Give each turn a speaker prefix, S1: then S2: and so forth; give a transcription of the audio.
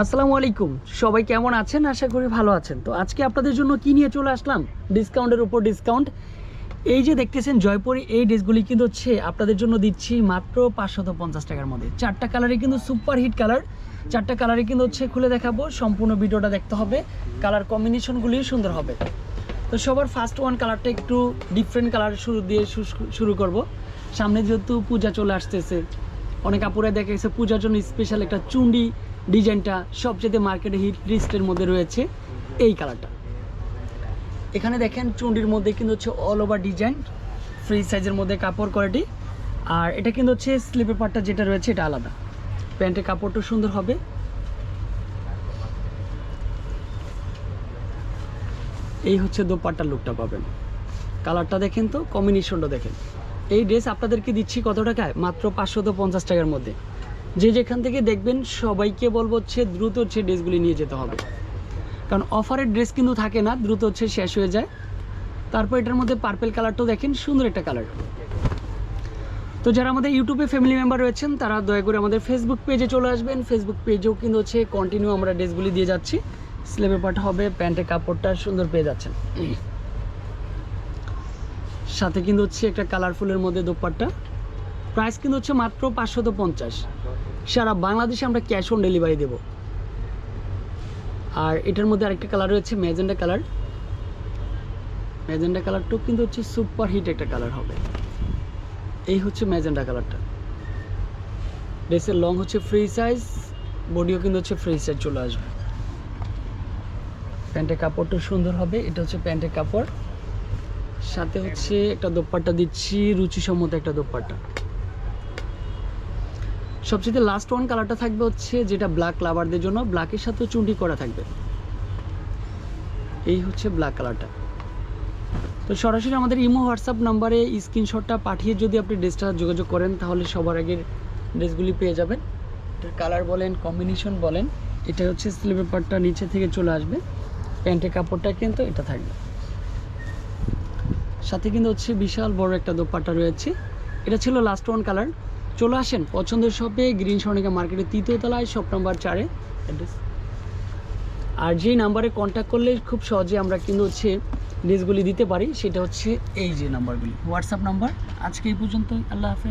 S1: আসসালামু আলাইকুম। সবাই কেমন আছেন? আশা করি ভালো আছেন। তো আজকে আপনাদের জন্য কি নিয়ে চলে আসলাম? ডিসকাউন্টের উপর ডিসকাউন্ট। এই যে দেখতেছেন জয়পুরি এই ড্রেসগুলি কিন্তু হচ্ছে আপনাদের জন্য দিচ্ছি মাত্র পাঁচশত পঞ্চাশ টাকার মধ্যে। চারটা কালারে কিন্তু সুপার হিট কালার। চারটা কালারে কিন্তু হচ্ছে খুলে দেখাবো। সম্পূর্ণ ভিডিওটা দেখতে হবে। কালার কম্বিনেশনগুলি সুন্দর হবে। তো সবার ফার্স্ট ওয়ান কালারটা একটু ডিফারেন্ট কালার শুরু দিয়ে শুরু করব। সামনে যেহেতু পূজা চলে আসতেছে, অনেক আপুরা দেখা গেছে পূজার জন্য স্পেশাল একটা চুন্ডি ডিজাইনটা সবচেয়ে মার্কেটে হিট লিস্টের মধ্যে রয়েছে এই কালারটা এখানে দেখেন চুন্ডির মধ্যে কিন্তু হচ্ছে অল ওভার ডিজাইন ফ্রি সাইজের মধ্যে কাপড় কোয়ালিটি আর এটা কিন্তু হচ্ছে স্লিপের পার্টটা যেটা রয়েছে এটা আলাদা। প্যান্টের কাপড়টা সুন্দর হবে। এই হচ্ছে দোপাট্টার লুকটা পাবেন। কালারটা দেখেন তো কম্বিনেশনটা দেখেন। এই ড্রেস আপনাদেরকে দিচ্ছি কত টাকায়? মাত্র পঞ্চাশ টাকার মধ্যে। যে যেখান থেকে দেখবেন সবাইকে বলব হচ্ছে দ্রুত হচ্ছে ড্রেসগুলি নিয়ে যেতে হবে। কারণ অফারের ড্রেস কিন্তু থাকে না, দ্রুত হচ্ছে শেষ হয়ে যায়। তারপর এটার মধ্যে পার্পেল কালারটাও দেখেন, সুন্দর একটা কালার তো যারা আমাদের ইউটিউবে ফ্যামিলি মেম্বার রয়েছেন, তারা দয়া করে আমাদের ফেসবুক পেজে চলে আসবেন। ফেসবুক পেজেও কিন্তু হচ্ছে কন্টিনিউ আমরা ড্রেসগুলি দিয়ে যাচ্ছি। স্লেভের পাট হবে প্যান্টের কাপড়টা সুন্দর পেয়ে যাচ্ছেন। সাথে কিন্তু হচ্ছে একটা কালারফুলের মধ্যে দোপাট্টা। প্রাইস কিন্তু হচ্ছে মাত্র পাঁচশত পঞ্চাশ। সারা বাংলাদেশে আমরা ক্যাশ অন ডেলিভারি দেব। আর এটার মধ্যে আরেকটা কালার রয়েছে ম্যাজেন্ডা কালার ম্যাজেন্ডা কালারটাও কিন্তু হচ্ছে সুপার হিট একটা কালার হবে। এই হচ্ছে ম্যাজেন্ডা কালারটা ড্রেসের লং হচ্ছে ফ্রি সাইজ বডিও কিন্তু হচ্ছে ফ্রি সাইজ চলে আসবে। প্যান্টের কাপড়টা সুন্দর হবে, এটা হচ্ছে প্যান্টের কাপড়। সাথে হচ্ছে একটা দোপাট্টা দিচ্ছি, রুচিসম্মত একটা দোপাট্টা। সবচেয়ে লাস্ট ওয়ান কালারটা থাকবে হচ্ছে যেটা ব্ল্যাক লাভারদের জন্য। ব্ল্যাকের সাথে চুন্ডি করা থাকবে। এই হচ্ছে ব্ল্যাক কালারটা তো সরাসরি আমাদের ইমো হোয়াটসঅ্যাপ নাম্বারে স্ক্রিনশটটা পাঠিয়ে যদি আপনি ড্রেসটা যোগাযোগ করেন, তাহলে সবার আগের ড্রেসগুলি পেয়ে যাবেন। এটার কালার বলেন কম্বিনেশন বলেন, এটা হচ্ছে স্লিভের পার্টটা নিচে থেকে চলে আসবে। প্যান্টের কাপড়টা কিন্তু এটা থাকবে। সাথে কিন্তু হচ্ছে বিশাল বড় একটা দোপাট্টা রয়েছে। এটা ছিল লাস্ট ওয়ান কালার চলে আসেন পছন্দের শপে, গ্রিন সনিকা মার্কেটের তৃতীয় তলায়, শপ নাম্বার চারে। অ্যাড্রেস আর যেই নাম্বারে কন্ট্যাক্ট করলে খুব সহজে আমরা কিন্তু হচ্ছে ড্রেসগুলি দিতে পারি, সেটা হচ্ছে এই যে নাম্বারগুলি হোয়াটসঅ্যাপ নাম্বার আজকে এই পর্যন্ত আল্লাহ হাফেজ।